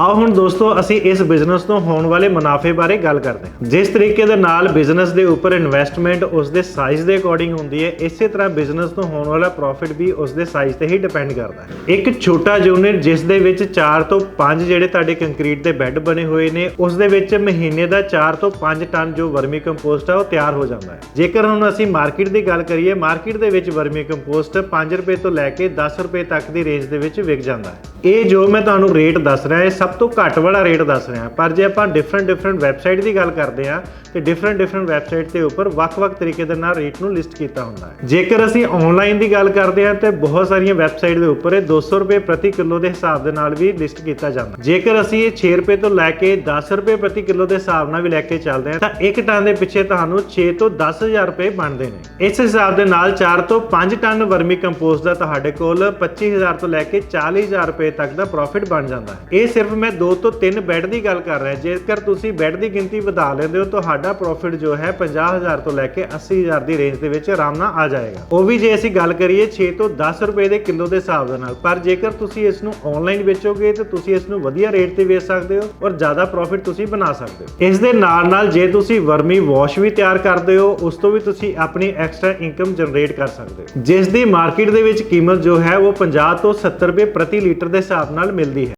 ਆਓ ਹੁਣ ਦੋਸਤੋ, ਅਸੀਂ ਇਸ ਬਿਜ਼ਨਸ ਤੋਂ ਹੋਣ ਵਾਲੇ ਮੁਨਾਫੇ ਬਾਰੇ ਗੱਲ ਕਰਦੇ ਹਾਂ। ਜਿਸ ਤਰੀਕੇ ਦੇ ਨਾਲ ਬਿਜ਼ਨਸ ਦੇ ਉੱਪਰ ਇਨਵੈਸਟਮੈਂਟ ਉਸ ਦੇ ਸਾਈਜ਼ ਦੇ ਅਕੋਰਡਿੰਗ ਹੁੰਦੀ ਹੈ, ਇਸੇ ਤਰ੍ਹਾਂ ਬਿਜ਼ਨਸ ਤੋਂ ਹੋਣ ਵਾਲਾ ਪ੍ਰੋਫਿਟ ਵੀ ਉਸ ਦੇ ਸਾਈਜ਼ ਤੇ ਹੀ ਡਿਪੈਂਡ ਕਰਦਾ ਹੈ। ਇੱਕ ਛੋਟਾ ਯੂਨਿਟ ਜਿਸ ਦੇ ਵਿੱਚ 4 ਤੋਂ 5 ਜਿਹੜੇ ਤੁਹਾਡੇ ਕੰਕਰੀਟ ਦੇ ਬੈੱਡ ਬਣੇ ਹੋਏ ਨੇ, ਉਸ ਦੇ ਵਿੱਚ ਮਹੀਨੇ ਦਾ 4 ਤੋਂ 5 ਟਨ ਜੋ ਵਰਮੀ ਕੰਪੋਸਟ ਆ, ਉਹ ਤਿਆਰ ਹੋ ਜਾਂਦਾ ਹੈ। ਜੇਕਰ ਹੁਣ ਅਸੀਂ ਮਾਰਕੀਟ ਦੀ ਗੱਲ ਕਰੀਏ ਮਾਰਕੀਟ ਦੇ ਵਿੱਚ ਵਰਮੀ ਕੰਪੋਸਟ 5 ਰੁਪਏ ਤੋਂ ਲੈ ਕੇ 10 ਰੁਪਏ ਤੱਕ ਦੀ ਰੇਂਜ ਦੇ ਵਿੱਚ ਵਿਕ ਜਾਂਦਾ ਹੈ। ਇਹ ਜੋ ਮੈਂ ਤੁਹਾਨੂੰ ਰੇਟ ਦੱਸ ਰਿਹਾ, ਇਹ ਸਭ ਸਭ ਤੋਂ ਘੱਟ ਵਾਲਾ ਰੇਟ ਦੱਸ ਰਿਹਾ। ਪਰ ਜੇ ਆਪਾਂ ਡਿਫਰੈਂਟ ਡਿਫਰੈਂਟ ਵੈਬਸਾਈਟ ਦੀ ਗੱਲ ਕਰਦੇ ਹਾਂ, ਤੇ ਡਿਫਰੈਂਟ ਡਿਫਰੈਂਟ ਵੈਬਸਾਈਟ ਦੇ ਉੱਪਰ ਵੱਖ-ਵੱਖ ਤਰੀਕੇ ਦੇ ਨਾਲ ਰੇਟ ਨੂੰ ਲਿਸਟ ਕੀਤਾ ਹੁੰਦਾ ਹੈ। ਜੇਕਰ ਅਸੀਂ ਆਨਲਾਈਨ ਦੀ ਗੱਲ ਕਰਦੇ ਹਾਂ, ਤੇ ਬਹੁਤ ਸਾਰੀਆਂ ਵੈਬਸਾਈਟ ਦੇ ਉੱਪਰ ਇਹ 200 ਰੁਪਏ ਪ੍ਰਤੀ ਕਿਲੋ ਦੇ ਹਿਸਾਬ ਦੇ ਨਾਲ ਵੀ ਲਿਸਟ ਕੀਤਾ ਜਾਂਦਾ ਜੇਕਰ ਅਸੀਂ ਇਹ 6 ਰੁਪਏ ਤੋਂ ਲੈ ਕੇ 10 ਰੁਪਏ ਪ੍ਰਤੀ ਕਿਲੋ ਦੇ ਹਿਸਾਬ ਨਾਲ ਵੀ ਲੈ ਕੇ ਚੱਲਦੇ ਹਾਂ, ਤਾਂ ਇੱਕ ਟਨ ਦੇ ਪਿੱਛੇ ਤੁਹਾਨੂੰ 6 ਤੋਂ 10000 ਰੁਪਏ ਬਣਦੇ ਨੇ। ਇਸ ਹਿਸਾਬ ਦੇ ਨਾਲ 4 ਤੋਂ 5 ਟਨ ਵਰਮੀ ਕੰਪੋਸਟ ਦਾ ਤੁਹਾਡੇ ਕੋਲ 25000 ਤੋਂ ਲੈ ਕੇ 40000 ਰੁਪਏ ਤੱਕ ਦਾ ਪ੍ਰੋਫਿਟ ਬਣ ਜਾਂਦਾ ਹੈ। ਇਹ ਸਿਰਫ ਮੈਂ 2 ਤੋਂ 3 ਬੈੱਡ ਦੀ ਗੱਲ ਕਰ ਰਿਹਾ, ਜੇਕਰ ਤੁਸੀਂ ਬੈੱਡ ਦੀ ਗਿਣਤੀ ਵਧਾ ਲੈਂਦੇ ਹੋ, ਤੁਹਾਡਾ ਪ੍ਰੋਫਿਟ ਜੋ ਹੈ 50000 ਤੋਂ ਲੈ ਕੇ 80000 ਦੀ ਰੇਂਜ ਦੇ ਵਿੱਚ ਆਰਾਮ ਨਾਲ ਆ ਜਾਏਗਾ। ਉਹ ਵੀ ਜੇ ਅਸੀਂ ਗੱਲ ਕਰੀਏ 6 ਤੋਂ 10 ਰੁਪਏ ਦੇ ਕਿਲੋ ਦੇ ਹਿਸਾਬ ਦੇ ਨਾਲ, ਪਰ ਜੇਕਰ ਤੁਸੀਂ ਇਸ ਨੂੰ ਆਨਲਾਈਨ ਵੇਚੋਗੇ, ਤਾਂ ਤੁਸੀਂ ਇਸ ਨੂੰ ਵਧੀਆ ਰੇਟ ਤੇ ਵੇਚ ਸਕਦੇ ਹੋ ਔਰ ਜ਼ਿਆਦਾ ਪ੍ਰੋਫਿਟ ਤੁਸੀਂ ਬਣਾ ਸਕਦੇ ਹੋ। ਇਸ ਦੇ ਨਾਲ ਨਾਲ ਜੇ ਤੁਸੀਂ ਵਰਮੀ ਵਾਸ਼ ਵੀ ਤਿਆਰ ਕਰਦੇ ਹੋ, ਉਸ ਤੋਂ ਵੀ ਤੁਸੀਂ ਆਪਣੀ ਐਕਸਟਰਾ ਇਨਕਮ ਜਨਰੇਟ ਕਰ ਸਕਦੇ ਹੋ। ਜਿਸ ਦੀ ਮਾਰਕੀਟ ਦੇ ਵਿੱਚ ਕੀਮਤ ਜੋ ਹੈ, ਉਹ 50 ਤੋਂ 70 ਰੁਪਏ ਪ੍ਰਤੀ ਲੀਟਰ ਦੇ ਹਿਸਾਬ ਨਾਲ ਮਿਲਦੀ ਹੈ।